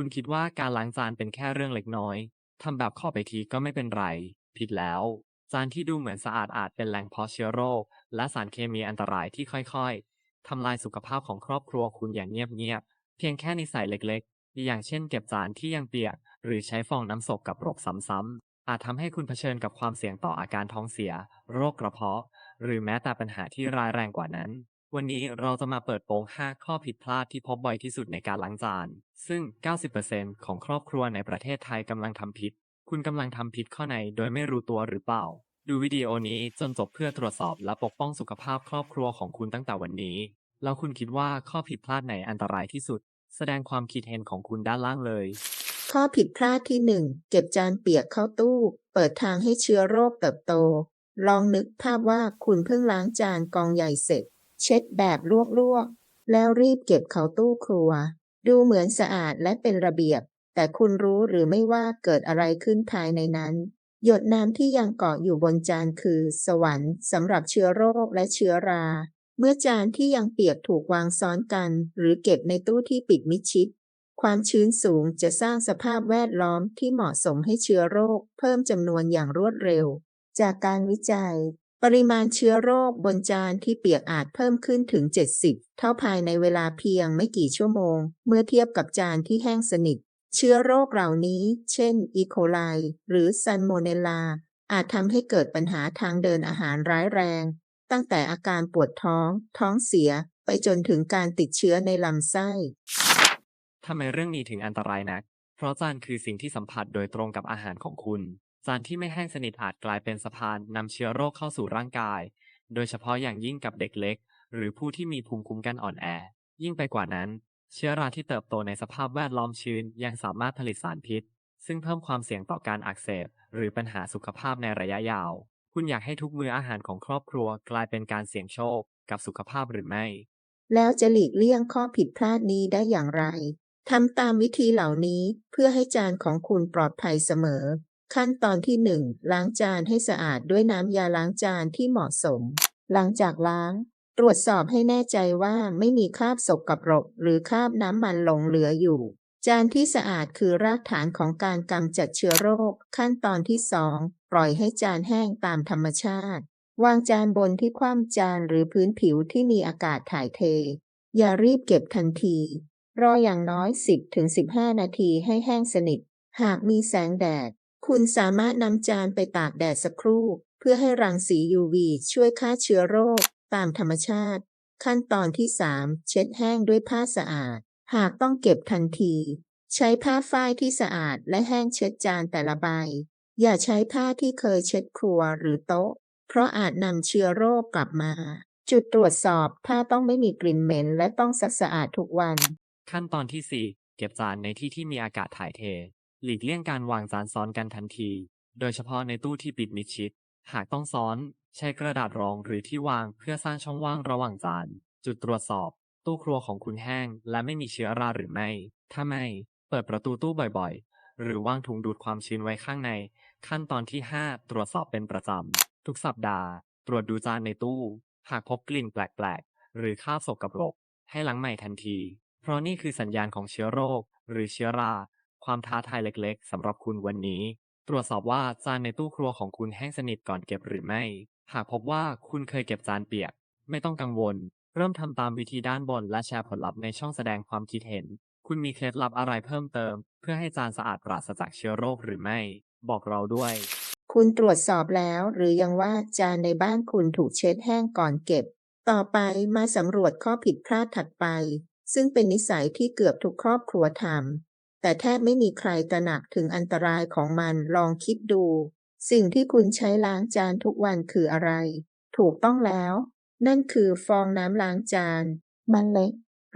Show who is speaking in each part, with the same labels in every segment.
Speaker 1: คุณคิดว่าการล้างจานเป็นแค่เรื่องเล็กน้อยทำแบบข้อไปทีก็ไม่เป็นไร ผิดแล้ว จานที่ดูเหมือนสะอาดอาจเป็นแหล่งเพาะเชื้อโรค และสารเคมีอันตรายที่ค่อยๆทำลายสุขภาพของครอบครัวคุณอย่างเงียบๆเพียงแค่นิสัยเล็กๆ อย่างเช่นเก็บจานที่ยังเปียก หรือใช้ฟองน้ำศพกับโรคซ้ำๆอาจทำให้คุณเผชิญกับความเสี่ยงต่ออาการท้องเสีย โรคกระเพาะ หรือแม้แต่ปัญหาที่ร้ายแรงกว่านั้น วันนี้เราจะมาเปิดโปง5ข้อผิดพลาดที่พบบ่อยที่สุดในการล้างจาน ซึ่ง 90%ของครอบครัวในประเทศไทยกำลังทำผิด คุณกำลังทำผิดข้อไหนโดยไม่รู้ตัวหรือเปล่า ดูวิดีโอนี้จนจบเพื่อตรวจสอบและปกป้องสุขภาพครอบครัวของคุณตั้งแต่วันนี้ แล้วคุณคิดว่าข้อผิดพลาดไหนอันตรายที่สุด แสดงความคิดเห็นของคุณด้านล่างเลย
Speaker 2: ข้อผิดพลาดที่หนึ่งเก็บจานเปียกเข้าตู้ เปิดทางให้เชื้อโรคเติบโต ลองนึกภาพว่าคุณเพิ่งล้างจานกองใหญ่เสร็จ เช็ดแบบลวกๆ แล้วรีบเก็บเข้าตู้ครัว ดูเหมือนสะอาดและเป็นระเบียบ แต่คุณรู้หรือไม่ว่าเกิดอะไรขึ้นภายในนั้น หยดน้ำที่ยังเกาะอยู่บนจานคือ สวรรค์สำหรับเชื้อโรคและเชื้อรา เมื่อจานที่ยังเปียกถูกวางซ้อนกัน หรือเก็บในตู้ที่ปิดมิดชิดความชื้นสูงจะสร้างสภาพแวดล้อมที่เหมาะสมให้เชื้อโรค เพิ่มจำนวนอย่างรวดเร็ว จากการวิจัย ปริมาณเชื้อโรคบนจานที่เปียกอาจเพิ่มขึ้นถึง 70 เท่าภายในเวลาเพียงไม่กี่ชั่วโมง เมื่อเทียบกับจานที่แห้งสนิท เชื้อโรคเหล่านี้ เช่น อีโคไล หรือซันโมเนลลา อาจทำให้เกิดปัญหาทางเดินอาหารร้ายแรง ตั้งแต่อาการปวดท้อง ท้องเสีย ไปจนถึงการติดเชื้อในลำไส้
Speaker 1: ทำไมเรื่องนี้ถึงอันตรายนัก เพราะจานคือสิ่งที่สัมผัสโดยตรงกับอาหารของคุณ จานที่ไม่แห้งสนิทอาจกลายเป็นสะพานนำเชื้อโรคเข้าสู่ร่างกาย โดยเฉพาะอย่างยิ่งกับเด็กเล็ก หรือผู้ที่มีภูมิคุ้มกันอ่อนแอ ยิ่งไปกว่านั้น เชื้อราที่เติบโตในสภาพแวดล้อมชื้น ยังสามารถผลิตสารพิษ ซึ่งเพิ่มความเสี่ยงต่อการอักเสบ หรือปัญหาสุขภาพในระยะยาว คุณอยากให้ทุกมื้ออาหารของครอบครัวกลายเป็นการเสี่ยงโชค กับสุขภาพหรือไม่
Speaker 2: แล้วจะหลีกเลี่ยงข้อผิดพลาดนี้ได้อย่างไรทำตามวิธีเหล่านี้เพื่อให้จานของคุณปลอดภัยเสมอ ขั้นตอนที่ 1 ล้างจานให้สะอาดด้วยน้ำยาล้างจานที่เหมาะสม หลังจากล้าง ตรวจสอบให้แน่ใจว่าไม่มีคราบสกปรก หรือคราบน้ำมันหลงเหลืออยู่ จานที่สะอาดคือรากฐานของการกำจัดเชื้อโรค ขั้นตอนที่ 2 ปล่อยให้จานแห้งตามธรรมชาติ วางจานบนที่คว่ำจานหรือพื้นผิวที่มีอากาศถ่ายเท อย่ารีบเก็บทันที รออย่างน้อย 10-15 นาทีให้แห้งสนิท หากมีแสงแดด คุณสามารถนำจานไปตากแดดสักครู่ เพื่อให้รังสี UV ช่วยฆ่าเชื้อโรค ตามธรรมชาติ ขั้นตอนที่ 3 เช็ดแห้งด้วยผ้าสะอาด หากต้องเก็บทันที ใช้ผ้าฝ้ายที่สะอาดและแห้งเช็ดจานแต่ละใบ อย่าใช้ผ้าที่เคยเช็ดครัวหรือโต๊ะ เพราะอาจนำเชื้อโรคกลับมา จุดตรวจสอบผ้าต้องไม่มีกลิ่นเหม็น และต้องซักสะอาดทุกวัน
Speaker 1: ขั้นตอนที่ 4 เก็บจานในที่ที่มีอากาศถ่ายเท หลีกเลี่ยงการวางจานซ้อนกันทันที โดยเฉพาะในตู้ที่ปิดมิดชิด หากต้องซ้อน ใช้กระดาษรองหรือที่วางเพื่อสร้างช่องว่างระหว่างจาน จุดตรวจสอบ ตู้ครัวของคุณแห้ง และไม่มีเชื้อราหรือไม่ ถ้าไม่ เปิดประตูตู้บ่อยๆ หรือวางถุงดูดความชื้นไว้ข้างใน ขั้นตอนที่ 5 ตรวจสอบเป็นประจำ ทุกสัปดาห์ ตรวจดูจานในตู้ หากพบกลิ่นแปลกๆ หรือคราบสกปรก ให้ล้างใหม่ทันที เพราะนี่คือสัญญาณของเชื้อโรค หรือเชื้อรา ความท้าทายเล็กๆสำหรับคุณวันนี้ ตรวจสอบว่าจานในตู้ครัวของคุณแห้งสนิทก่อนเก็บหรือไม่ หากพบว่าคุณเคยเก็บจานเปียก ไม่ต้องกังวล เริ่มทำตามวิธีด้านบนและแชร์ผลลัพธ์ในช่องแสดงความคิดเห็น คุณมีเคล็ดลับอะไรเพิ่มเติม เพื่อให้จานสะอาดปราศจากเชื้อโรคหรือไม่ บอกเราด้วย
Speaker 2: คุณตรวจสอบแล้วหรือยังว่าจานในบ้านคุณถูกเช็ดแห้งก่อนเก็บ ต่อไปมาสำรวจข้อผิดพลาดถัดไป ซึ่งเป็นนิสัยที่เกือบทุกครอบครัวทำ แต่แทบไม่มีใครตระหนักถึงอันตรายของมันลองคิดดู สิ่งที่คุณใช้ล้างจานทุกวันคืออะไร ถูกต้องแล้ว นั่นคือฟองน้ำล้างจานมันเล็ก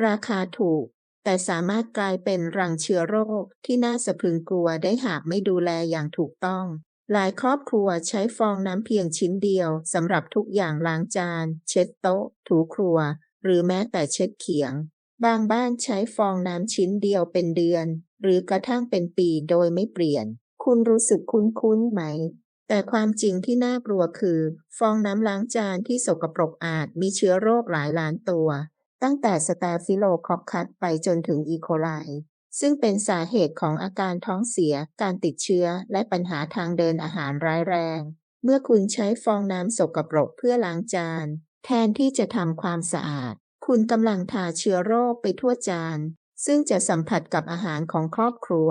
Speaker 2: ราคาถูก แต่สามารถกลายเป็นรังเชื้อโรคที่น่าสะพรึงกลัวได้หากไม่ดูแลอย่างถูกต้อง หลายครอบครัวใช้ฟองน้ำเพียงชิ้นเดียวสำหรับทุกอย่างล้างจาน เช็ดโต๊ะ ถูครัว หรือแม้แต่เช็ดเขียง บางบ้านใช้ฟองน้ำชิ้นเดียวเป็นเดือน หรือกระทั่งเป็นปีโดยไม่เปลี่ยน คุณรู้สึกคุ้นๆไหม แต่ความจริงที่น่ากลัวคือ ฟองน้ำล้างจานที่สกปรกอาจมีเชื้อโรคหลายล้านตัว ตั้งแต่สแตฟิโลคอคคัสไปจนถึงอีโคไลซึ่งเป็นสาเหตุของอาการท้องเสีย การติดเชื้อ และปัญหาทางเดินอาหารร้ายแรง เมื่อคุณใช้ฟองน้ำสกปรกเพื่อล้างจาน แทนที่จะทำความสะอาด คุณกำลังทาเชื้อโรคไปทั่วจาน ซึ่งจะสัมผัสกับอาหารของครอบครัว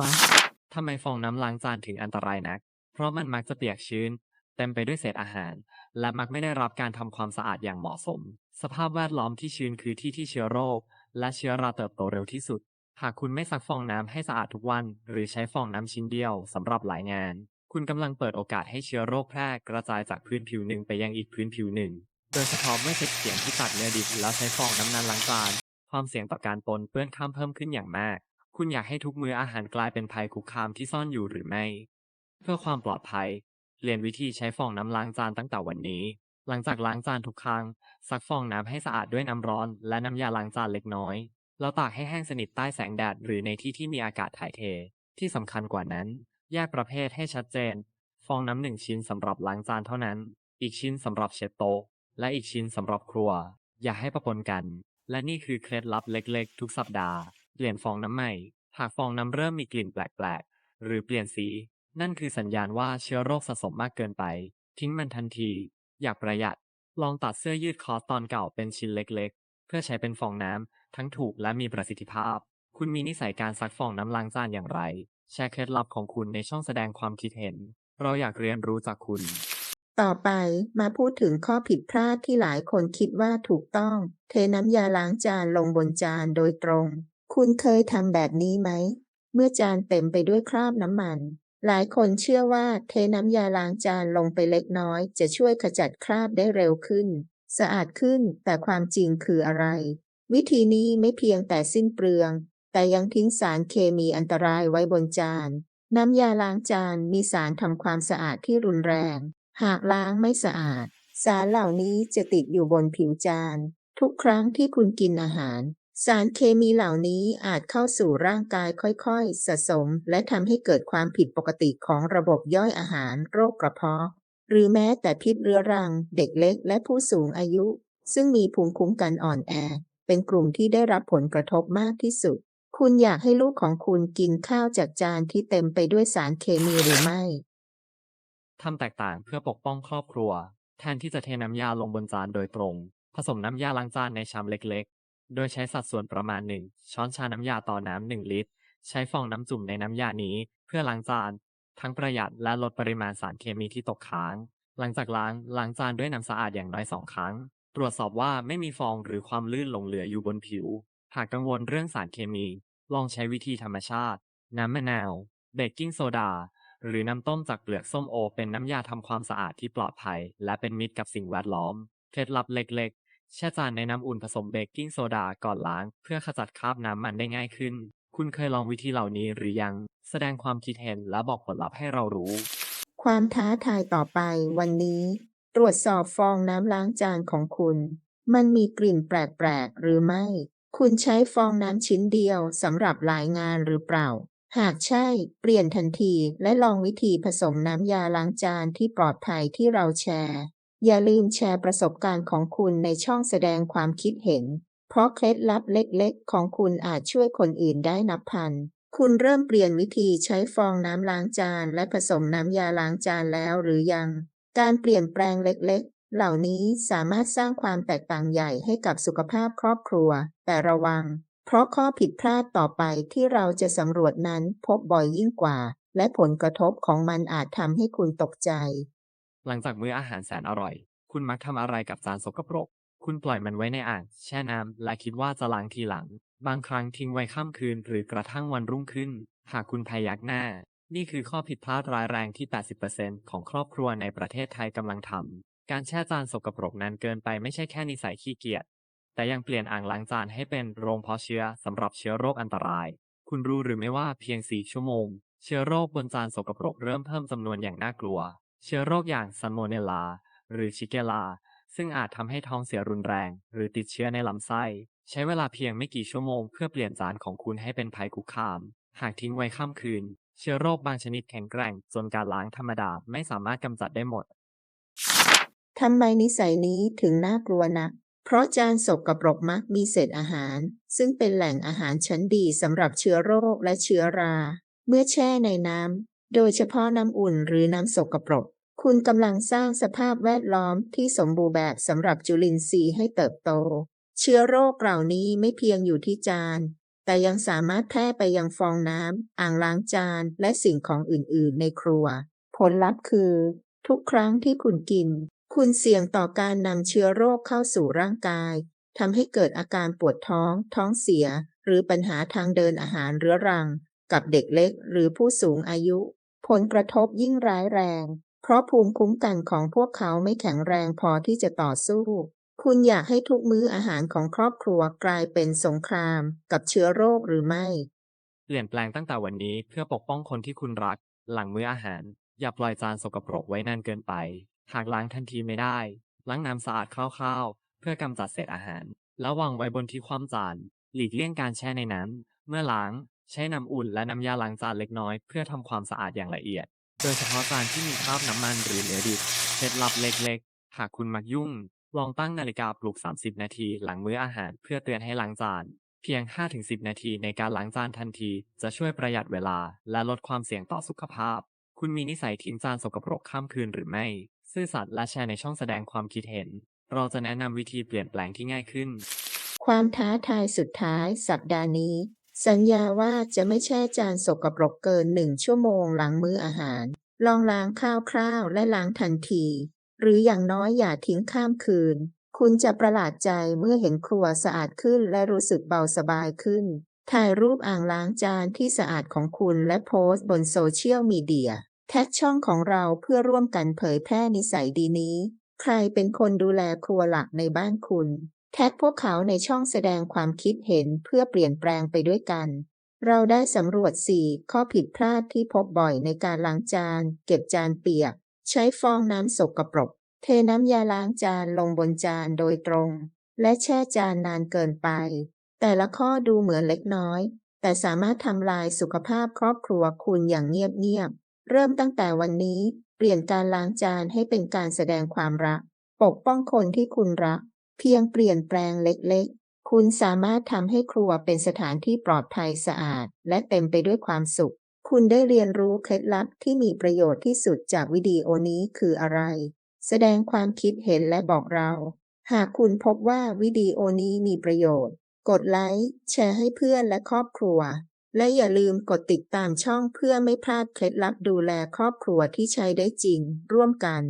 Speaker 1: ทำไมฟองน้ำล้างจานถึงอันตรายนัก เพราะมันมักจะเปียกชื้น เต็มไปด้วยเศษอาหาร และมักไม่ได้รับการทำความสะอาดอย่างเหมาะสม สภาพแวดล้อมที่ชื้นคือที่ที่เชื้อโรค และเชื้อราเติบโตเร็วที่สุด หากคุณไม่ซักฟองน้ำให้สะอาดทุกวัน หรือใช้ฟองน้ำชิ้นเดียวสำหรับหลายงาน คุณกำลังเปิดโอกาสให้เชื้อโรคแพร่กระจายจากพื้นผิวหนึ่งไปยังอีกพื้นผิวหนึ่ง โดยเฉพาะเมื่อใช้เสียงที่ตัดเนื้อดิบแล้วใช้ฟองน้ำนั้นล้างจาน ความเสี่ยงต่อการปนเปื้อนข้ามเพิ่มขึ้นอย่างมาก คุณอยากให้ทุกมืออาหารกลายเป็นภัยคุกคามที่ซ่อนอยู่หรือไม่ เพื่อความปลอดภัย เรียนวิธีใช้ฟองน้ำล้างจานตั้งแต่วันนี้ หลังจากล้างจานทุกครั้งซักฟองน้ำให้สะอาดด้วยน้ำร้อน และน้ำยาล้างจานเล็กน้อย แล้วตากให้แห้งสนิทใต้แสงแดดหรือในที่ที่มีอากาศถ่ายเท ที่สำคัญกว่านั้น แยกประเภทให้ชัดเจน ฟองน้ำหนึ่งชิ้นสำหรับล้างจานเท่านั้น อีกชิ้นสำหรับเช็ดโต๊ะและอีกชิ้นสำหรับครัว อย่าให้ปะปนกัน และนี่คือเคล็ดลับเล็กๆ ทุกสัปดาห์ เปลี่ยนฟองน้ำใหม่ หากฟองน้ำเริ่มมีกลิ่นแปลกๆ หรือเปลี่ยนสี นั่นคือสัญญาณว่าเชื้อโรคสะสมมากเกินไป ทิ้งมันทันที อยากประหยัด ลองตัดเสื้อยืดคอตอนเก่าเป็นชิ้นเล็กๆ เพื่อใช้เป็นฟองน้ำทั้งถูกและมีประสิทธิภาพ คุณมีนิสัยการซักฟองน้ำล้างจานอย่างไร แชร์เคล็ดลับของคุณในช่องแสดงความคิดเห็น เราอยากเรียนรู้จากคุณ
Speaker 2: ต่อไปมาพูดถึงข้อผิดพลาดที่หลายคนคิดว่าถูกต้อง เทน้ำยาล้างจานลงบนจานโดยตรง คุณเคยทำแบบนี้ไหม เมื่อจานเต็มไปด้วยคราบน้ำมัน หลายคนเชื่อว่าเทน้ำยาล้างจานลงไปเล็กน้อย จะช่วยขจัดคราบได้เร็วขึ้น สะอาดขึ้นแต่ความจริงคืออะไร วิธีนี้ไม่เพียงแต่สิ้นเปลือง แต่ยังทิ้งสารเคมีอันตรายไว้บนจาน น้ำยาล้างจานมีสารทำความสะอาดที่รุนแรง หากล้างไม่สะอาด สารเหล่านี้จะติดอยู่บนผิวจาน ทุกครั้งที่คุณกินอาหาร สารเคมีเหล่านี้อาจเข้าสู่ร่างกายค่อยๆ สะสม และทำให้เกิดความผิดปกติของระบบย่อยอาหารโรคกระเพาะ หรือแม้แต่พิษเรื้อรัง เด็กเล็กและผู้สูงอายุ ซึ่งมีภูมิคุ้มกันอ่อนแอ เป็นกลุ่มที่ได้รับผลกระทบมากที่สุด คุณอยากให้ลูกของคุณกินข้าวจากจานที่เต็มไปด้วยสารเคมีหรือไม่
Speaker 1: ทำแตกต่างเพื่อปกป้องครอบครัว แทนที่จะเทน้ำยาลงบนจานโดยตรง ผสมน้ำยาล้างจานในชามเล็กๆ โดยใช้สัดส่วนประมาณ 1 ช้อนชาน้ำยาต่อน้ำ1ลิตร ใช้ฟองน้ำจุ่มในน้ำยานี้เพื่อล้างจาน ทั้งประหยัดและลดปริมาณสารเคมีที่ตกค้าง หลังจากล้างล้างจานด้วยน้ำสะอาดอย่างน้อยสองครั้ง ตรวจสอบว่าไม่มีฟองหรือความลื่นหลงเหลืออยู่บนผิว หากกังวลเรื่องสารเคมี ลองใช้วิธีธรรมชาติ น้ำมะนาว เบกกิ้งโซดา หรือน้ำต้มจากเปลือกส้มโอ เป็นน้ำยาทำความสะอาดที่ปลอดภัย และเป็นมิตรกับสิ่งแวดล้อม เคล็ดลับเล็กๆ แช่จานในน้ำอุ่นผสมเบกกิ้งโซดาก่อนล้าง เพื่อขจัดคราบน้ำมันได้ง่ายขึ้น คุณเคยลองวิธีเหล่านี้หรือยัง แสดงความคิดเห็นและบอกผลลัพธ์ให้เรารู้
Speaker 2: ความท้าทายต่อไปวันนี้ ตรวจสอบฟองน้ำล้างจานของคุณ มันมีกลิ่นแปลกๆหรือไม่ คุณใช้ฟองน้ำชิ้นเดียวสำหรับหลายงานหรือเปล่า หากใช่ เปลี่ยนทันทีและลองวิธีผสมน้ำยาล้างจานที่ปลอดภัยที่เราแชร์ อย่าลืมแชร์ประสบการณ์ของคุณในช่องแสดงความคิดเห็น เพราะเคล็ดลับเล็กๆ ของคุณอาจช่วยคนอื่นได้นับพัน คุณเริ่มเปลี่ยนวิธีใช้ฟองน้ำล้างจานและผสมน้ำยาล้างจานแล้วหรือยัง การเปลี่ยนแปลงเล็กๆ เหล่านี้สามารถสร้างความแตกต่างใหญ่ให้กับสุขภาพครอบครัว แต่ระวัง เพราะข้อผิดพลาดต่อไปที่เราจะสำรวจนั้นพบบ่อยยิ่งกว่า และผลกระทบของมันอาจทำให้คุณตกใจ
Speaker 1: หลังจากมื้ออาหารแสนอร่อย คุณมักทำอะไรกับจานสกปรก คุณปล่อยมันไว้ในอ่างแช่น้ำและคิดว่าจะล้างทีหลัง บางครั้งทิ้งไว้ข้ามคืน หรือกระทั่งวันรุ่งขึ้น หากคุณพยักหน้า นี่คือข้อผิดพลาดร้ายแรงที่ 80%ของครอบครัวในประเทศไทยกำลังทำการแช่จานสกปรกนั้นเกินไปไม่ใช่แค่นิสัยขี้เกียจ แต่ยังเปลี่ยนอ่างล้างจานให้เป็นโรงเพาะเชื้อสำหรับเชื้อโรคอันตราย คุณรู้หรือไม่ว่าเพียง 4 ชั่วโมง เชื้อโรคบนจานสกปรกเริ่มเพิ่มจำนวนอย่างน่ากลัว เชื้อโรคอย่างซัลโมเนลลา หรือชิเกลา ซึ่งอาจทำให้ท้องเสียรุนแรง หรือติดเชื้อในลำไส้ ใช้เวลาเพียงไม่กี่ชั่วโมงเพื่อเปลี่ยนจานของคุณให้เป็นภัยคุกคาม หากทิ้งไว้ข้ามคืน เชื้อโรคบางชนิดแข็งแกร่ง จนการล้างธรรมดาไม่สามารถกำจัดได้หมด
Speaker 2: ทำไมนิสัยนี้ถึงน่ากลัวนัก เพราะจานสกปรกมักมีเศษอาหาร ซึ่งเป็นแหล่งอาหารชั้นดีสำหรับเชื้อโรคและเชื้อรา เมื่อแช่ในน้ำ โดยเฉพาะน้ำอุ่นหรือน้ำสกปรก คุณกำลังสร้างสภาพแวดล้อมที่สมบูรณ์แบบสำหรับจุลินทรีย์ให้เติบโต เชื้อโรคเหล่านี้ไม่เพียงอยู่ที่จาน แต่ยังสามารถแพร่ไปยังฟองน้ำ อ่างล้างจาน และสิ่งของอื่นๆ ในครัว ผลลัพธ์คือ ทุกครั้งที่คุณกิน คุณเสี่ยงต่อการนำเชื้อโรคเข้าสู่ร่างกายทำให้เกิดอาการปวดท้อง ท้องเสีย หรือปัญหาทางเดินอาหารเรื้อรัง กับเด็กเล็กหรือผู้สูงอายุ ผลกระทบยิ่งร้ายแรง เพราะภูมิคุ้มกันของพวกเขาไม่แข็งแรงพอที่จะต่อสู้ คุณอยากให้ทุกมื้ออาหารของครอบครัวกลายเป็นสงคราม กับเชื้อโรคหรือไม่
Speaker 1: เปลี่ยนแปลงตั้งแต่วันนี้เพื่อปกป้องคนที่คุณรัก หลังมื้ออาหาร อย่าปล่อยจานสกปรกไว้นานเกินไป หากล้างทันทีไม่ได้ ล้างน้ำสะอาดคร่าวๆ เพื่อกำจัดเศษอาหาร แล้ววางไว้บนที่คว่ำจาน หลีกเลี่ยงการแช่ในน้ำ เมื่อล้าง ใช้น้ำอุ่นและน้ำยาล้างจานเล็กน้อย เพื่อทำความสะอาดอย่างละเอียด โดยเฉพาะจานที่มีคราบน้ำมันหรือเนื้อดิบเคล็ดลับเล็กๆ หากคุณมักยุ่ง ลองตั้งนาฬิกาปลุก 30 นาทีหลังมื้ออาหาร เพื่อเตือนให้ล้างจาน เพียง 5-10 นาทีในการล้างจานทันที จะช่วยประหยัดเวลา และลดความเสี่ยงต่อสุขภาพ คุณมีนิสัยทิ้งจานสกปรกข้ามคืนหรือไม่ ซื่อสัตย์และแชร์ในช่องแสดงความคิดเห็น เราจะแนะนำวิธีเปลี่ยนแปลงที่ง่ายขึ้น
Speaker 2: ความท้าทายสุดท้ายสัปดาห์นี้ สัญญาว่าจะไม่แช่จานสกปรกเกินหนึ่งชั่วโมงหลังมื้ออาหาร ลองล้างคร่าวๆและล้างทันที หรืออย่างน้อยอย่าทิ้งข้ามคืน คุณจะประหลาดใจเมื่อเห็นครัวสะอาดขึ้นและรู้สึกเบาสบายขึ้น ถ่ายรูปอ่างล้างจานที่สะอาดของคุณและโพสต์บนโซเชียลมีเดีย แท็กช่องของเราเพื่อร่วมกันเผยแพร่นิสัยดีนี้ ใครเป็นคนดูแลครัวหลักในบ้านคุณ แท็กพวกเขาในช่องแสดงความคิดเห็นเพื่อเปลี่ยนแปลงไปด้วยกัน เราได้สำรวจ 4 ข้อผิดพลาดที่พบบ่อยในการล้างจาน เก็บจานเปียก ใช้ฟองน้ำสกปรก เทน้ำยาล้างจานลงบนจานโดยตรง และแช่จานนานเกินไป แต่ละข้อดูเหมือนเล็กน้อย แต่สามารถทำลายสุขภาพครอบครัวคุณอย่างเงียบๆ เริ่มตั้งแต่วันนี้เปลี่ยนการล้างจานให้เป็นการแสดงความรัก ปกป้องคนที่คุณรัก เพียงเปลี่ยนแปลงเล็กๆ คุณสามารถทำให้ครัวเป็นสถานที่ปลอดภัยสะอาด และเต็มไปด้วยความสุข คุณได้เรียนรู้เคล็ดลับที่มีประโยชน์ที่สุดจากวิดีโอนี้คืออะไร แสดงความคิดเห็นและบอกเรา หากคุณพบว่าวิดีโอนี้มีประโยชน์ กดไลค์แชร์ให้เพื่อนและครอบครัว และอย่าลืมกดติดตามช่องเพื่อไม่พลาดเคล็ดลับดูแลครอบครัวที่ใช้ได้จริง ร่วมกัน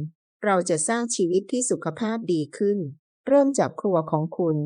Speaker 2: เราจะสร้างชีวิตที่สุขภาพดีขึ้น เริ่มจากครัวของคุณ